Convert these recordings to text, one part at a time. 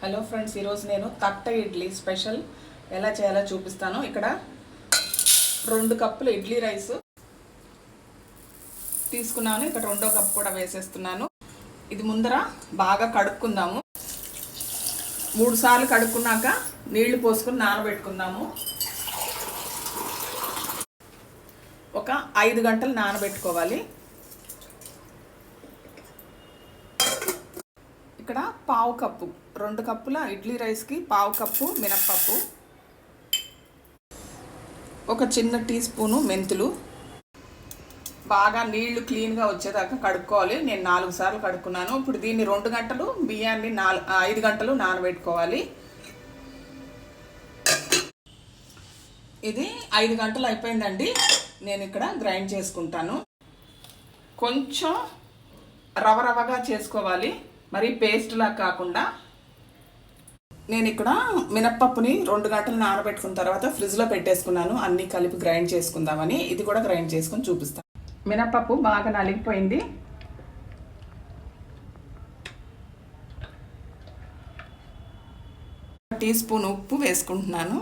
Hello friends ఈరోజు నేను తట్ట ఇడ్లీ స్పెషల్ ఎలా చేయాలో చూపిస్తాను. ఇక్కడ రెండు కప్పులు ఇడ్లీ రైస్ తీసుకున్నాను. ఇక్కడ రెండో కప్పు కూడా వేసేస్తున్నాను. ఇది ముందర బాగా కడుక్కుందాము. మూడు సార్లు కడుక్కున్నాక నీళ్ళు పోసుకుని నానబెట్టుకుందాము. ఒక ఐదు గంటలు నానబెట్టుకోవాలి. ఇక్కడ పావు కప్పు. రెండు కప్పుల ఇడ్లీ రైస్కి పావు కప్పు మినప్పప్పు. ఒక చిన్న టీ స్పూను మెంతులు. బాగా నీళ్ళు క్లీన్గా వచ్చేదాకా కడుక్కోవాలి. నేను నాలుగు సార్లు కడుక్కున్నాను. ఇప్పుడు దీన్ని రెండు గంటలు బియ్యాన్ని నాలుగు ఐదు గంటలు నానబెట్టుకోవాలి. ఇది ఐదు గంటలు అయిపోయిందండి. నేను ఇక్కడ గ్రైండ్ చేసుకుంటాను. కొంచెం రవ రవగా చేసుకోవాలి. మరి పేస్ట్లా కాకుండా నేను ఇక్కడ మినప్పప్పుని రెండు గంటలు నానబెట్టుకున్న తర్వాత ఫ్రిడ్జ్లో పెట్టేసుకున్నాను. అన్నీ కలిపి గ్రైండ్ చేసుకుందామని. ఇది కూడా గ్రైండ్ చేసుకొని చూపిస్తాను మినప్పప్పు బాగా నలిగిపోయింది. టీ స్పూన్ ఉప్పు వేసుకుంటున్నాను.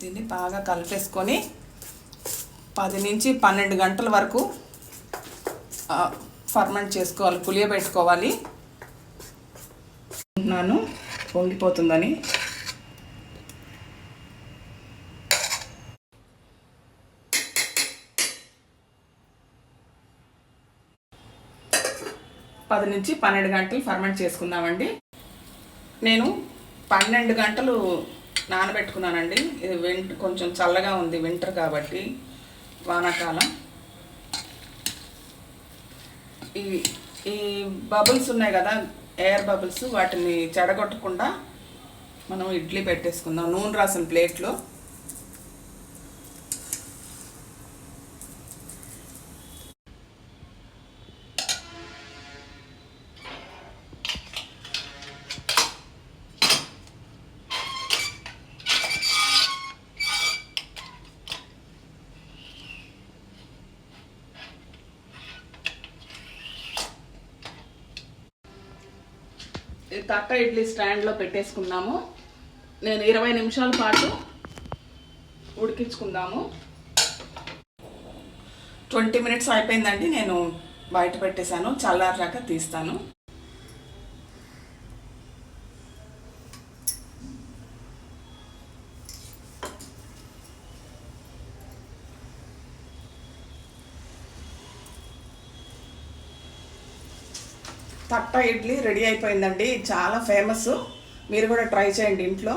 దీన్ని బాగా కలిపేసుకొని పది నుంచి పన్నెండు గంటల వరకు ఫర్మెంట్ చేసుకోవాలి పులియబెట్టుకోవాలి నాను పొంగిపోతుందని. పది నుంచి పన్నెండు గంటలు ఫర్మెంట్ చేసుకుందామండి. నేను పన్నెండు గంటలు నానబెట్టుకున్నానండి. ఇది వింట కొంచెం చల్లగా ఉంది వింటర్ కాబట్టి వానాకాలం. ఈ ఈ బబుల్స్ ఉన్నాయి కదా ఎయిర్ బబుల్స్ వాటిని చెడగొట్టకుండా మనం ఇడ్లీ పెట్టేసుకుందాం నూనె రాసిన ప్లేట్లో తట్ట ఇడ్లీ స్టాండ్లో పెట్టేసుకున్నాము నేను ఇరవై నిమిషాల పాటు ఉడికించుకుందాము. ట్వంటీ మినిట్స్ అయిపోయిందండి నేను బయట పెట్టేశాను చల్లారాక తీస్తాను. తట్ట ఇడ్లీ రెడీ అయిపోయిందండి. చాలా ఫేమస్. మీరు కూడా ట్రై చేయండి ఇంట్లో.